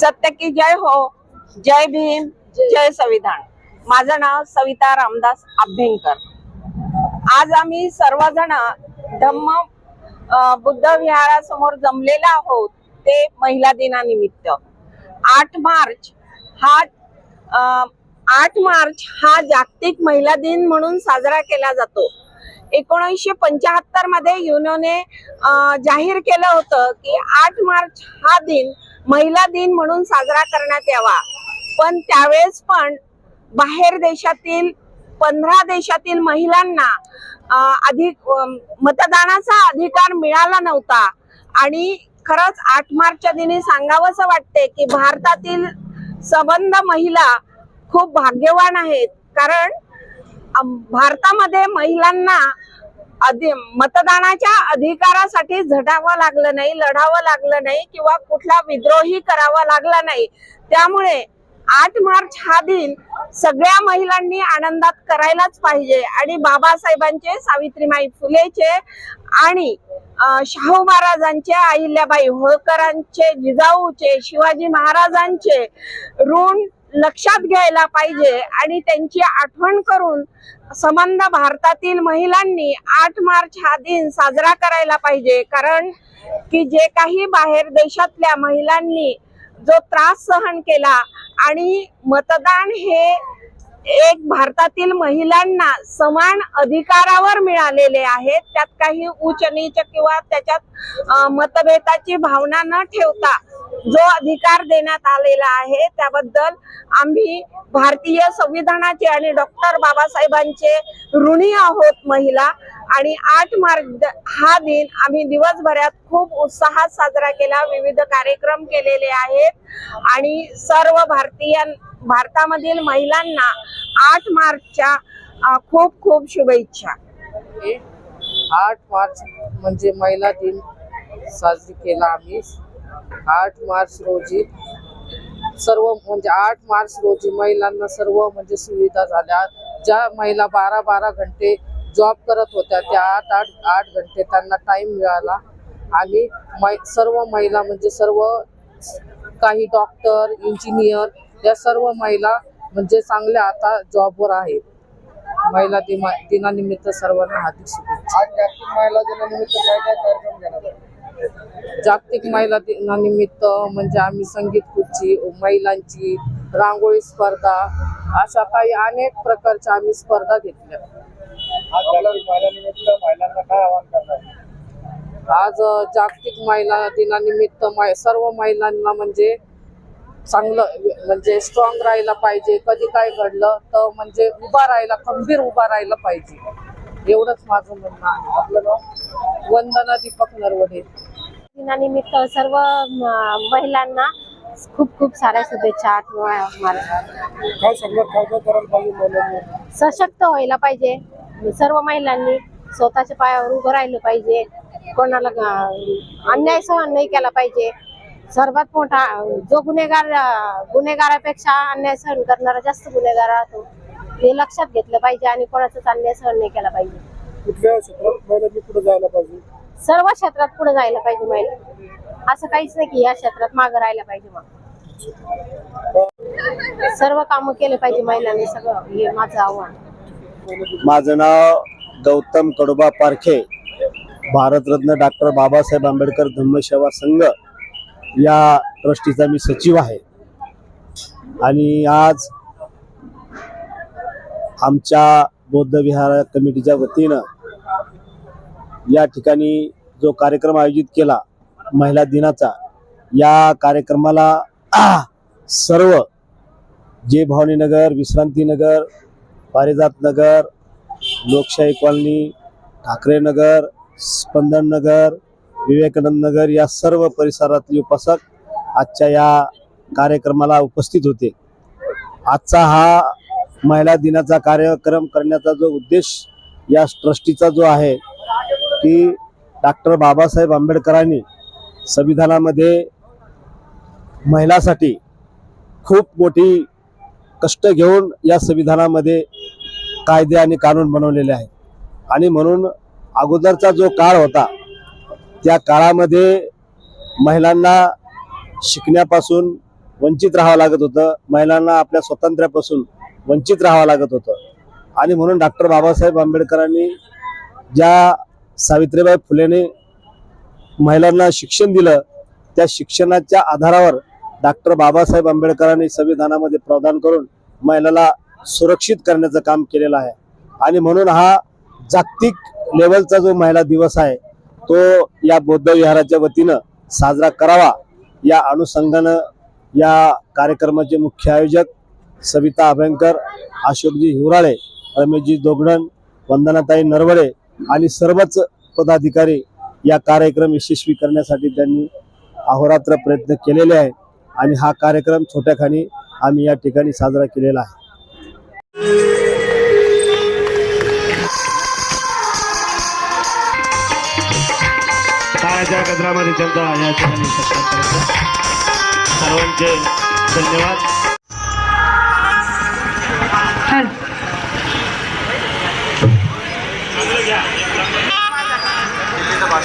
सत्य की जय हो जय भीम जय संविधान. माझं नाव सविता रामदास अभ्यंकर आज आम्ही सर्वजण धम्म बुद्ध विहारासमोर जमलेला आहोत ते महिला दिनानिमित्त. आठ मार्च हा आठ मार्च हा जागतिक महिला दिन म्हणून साजरा केला जातो. एकोणीसशे पंच्याहत्तरमध्ये युनोने जाहीर केलं होतं की आठ मार्च हा दिन महिला दिन म्हणून साजरा करण्यात यावा. पण त्यावेळेस पण बाहेर देशातील पंधरा देशातील महिलांना अधिक मतदानाचा अधिकार मिळाला नव्हता. आणि खरंच आठ मार्चच्या दिनी सांगावंसं वाटते की भारतातील संबंध महिला खूप भाग्यवान आहेत. कारण भारतामध्ये महिलांना मतदानाच्या अधिकारासाठी झटावं लागलं नाही लढावं लागलं नाही किंवा कुठला विद्रोही करावा लागला नाही. त्यामुळे आठ मार्च हा दिन सगळ्या महिलांनी आनंदात करायलाच पाहिजे. आणि बाबासाहेबांचे सावित्रीमाई फुलेचे आणि शाहू महाराजांचे अहिल्याबाई होळकरांचे जिजाऊचे शिवाजी महाराजांचे ऋण लक्षात घ्यायला पाहिजे आणि त्यांची आठवण करून संबंध भारतातील महिलांनी आठ मार्च हा दिन साजरा करायला पाहिजे. कारण की जे काही बाहेर देशातल्या महिलांनी जो त्रास सहन केला आणि मतदान हे एक भारतातील महिलांना समान अधिकारावर मिळालेले आहेत त्यात काही उच्च नीच किंवा त्याच्यात मतभेदाची भावना न ठेवता जो अधिकार देण्यात आलेला आहे त्याबद्दल आम्ही भारतीय संविधानाचे आणि डॉक्टर बाबासाहेबांचे ऋणी आहोत महिला. आणि आठ मार्च हा दिन आम्ही दिवसभरात खूप उत्साहात साजरा केला. विविध कार्यक्रम केलेले आहेत. आणि सर्व भारतीय भारतामधील महिलांना आठ मार्चच्या खूप खूप शुभेच्छा. आठ मार्च म्हणजे महिला दिन साजरी केला आम्ही. आठ मार्च रोजी सर्व म्हणजे आठ मार्च रोजी महिलांना सर्व म्हणजे सुविधा झाल्या. ज्या महिला बारा बारा घंटे जॉब करत होत्या त्या आठ आठ आठ घंटे त्यांना टाइम मिळाला. आणि मै- सर्व महिला म्हणजे सर्व काही डॉक्टर इंजिनियर या सर्व महिला म्हणजे चांगल्या आता जॉबवर आहेत. महिला दिमा दिनानिमित्त सर्वांना हार्दिक शुभेच्छा. महिला दिनानिमित्त काय काय कार्यक्रम घेणार जागतिक महिला दिनानिमित्त म्हणजे आम्ही संगीत खुर्ची महिलांची रांगोळी स्पर्धा अशा काही अनेक प्रकारच्या आम्ही स्पर्धा घेतल्या. आज जागतिक महिला दिनानिमित्त सर्व महिलांना म्हणजे चांगलं म्हणजे स्ट्रॉंग राहायला पाहिजे. कधी काय घडलं तर म्हणजे उभा राहायला खंबीर उभा राहायला पाहिजे. एवढंच माझं म्हणणं आहे. आपलं वंदना दीपक नरवडे. दिनानिमित्त सर्व महिलांना खूप खूप साऱ्या शुभेच्छा सशक्त व्हायला पाहिजे. सर्व महिलांनी स्वतःच्या पायावर उभं राहिलं पाहिजे. कोणाला अन्याय सहन नाही केला पाहिजे. सर्वात मोठा जो गुन्हेगार गुन्हेगारापेक्षा अन्याय सहन करणारा जास्त गुन्हेगार राहतो हे लक्षात घेतलं पाहिजे आणि कोणाचाच अन्याय सहन नाही केला पाहिजे. कुठल्या क्षेत्रात महिलांनी पुढे जायला पाहिजे? सर्व क्षेत्रात पुढे जायला पाहिजे महिला असं काहीच नाही की या क्षेत्रात मागं राहायला पाहिजे मग सर्व काम केले पाहिजे महिलांनी सगळं. हे माझं आव्हान. माझं नाव गौतम कडोबा पारखे. भारतरत्न डॉक्टर बाबासाहेब आंबेडकर धम्मसेवा संघ या ट्रस्टीचा मी सचिव आहे. आणि आज आमच्या बौद्ध विहार कमिटीच्या वतीनं या ठिकाणी जो कार्यक्रम आयोजित केला महिला दिनाचा या कार्यक्रमाला सर्व जे भवानीनगर विश्रांतीनगर पारिजात नगर लोकशाही कॉलनी ठाकरे नगर स्पंदन नगर विवेकानंद नगर या सर्व परिसरातले उपासक आजच्या या कार्यक्रमाला उपस्थित होते. आजचा हा महिला दिनाचा कार्यक्रम करण्याचा जो उद्देश या ट्रस्टीचा जो आहे की डॉक्टर बाबासाहेब आंबेडकरांनी संविधानामध्ये महिलासाठी खूप मोठी कष्ट घेऊन या संविधानामध्ये कायदे आणि कानून बनवलेले आहेत. आणि म्हणून अगोदरचा जो काळ होता त्या काळामध्ये महिलांना शिकण्यापासून वंचित राहावं लागत होतं. महिलांना आपल्या स्वातंत्र्यापासून वंचित राहावं लागत होतं. आणि म्हणून डॉक्टर बाबासाहेब आंबेडकरांनी ज्या सावित्रीबाई फुलेने महिलांना शिक्षण दिलं. त्या शिक्षणाच्या आधारावर डॉक्टर बाबासाहेब आंबेडकरांनी संविधानामध्ये प्रदान करून महिलाला सुरक्षित करण्याचं काम केलेलं आहे. आणि म्हणून हा जागतिक लेवलचा जो महिला दिवस आहे तो या बौद्ध विहाराच्या वतीनं साजरा करावा. या अनुषंगानं या कार्यक्रमाचे मुख्य आयोजक सविता अभ्यंकर अशोकजी हिवराळे रमेशजी दोगडण वंदनाताई नरवडे आणि सर्वच पदाधिकारी या कार्यक्रम यशस्वी करण्यासाठी त्यांनी अहोरात्र प्रयत्न केलेले आहे आणि हा कार्यक्रम छोट्याखानी आम्ही या ठिकाणी साजरा केलेला आहे. गजरामध्ये या ठिकाणी सर्वांचे धन्यवाद.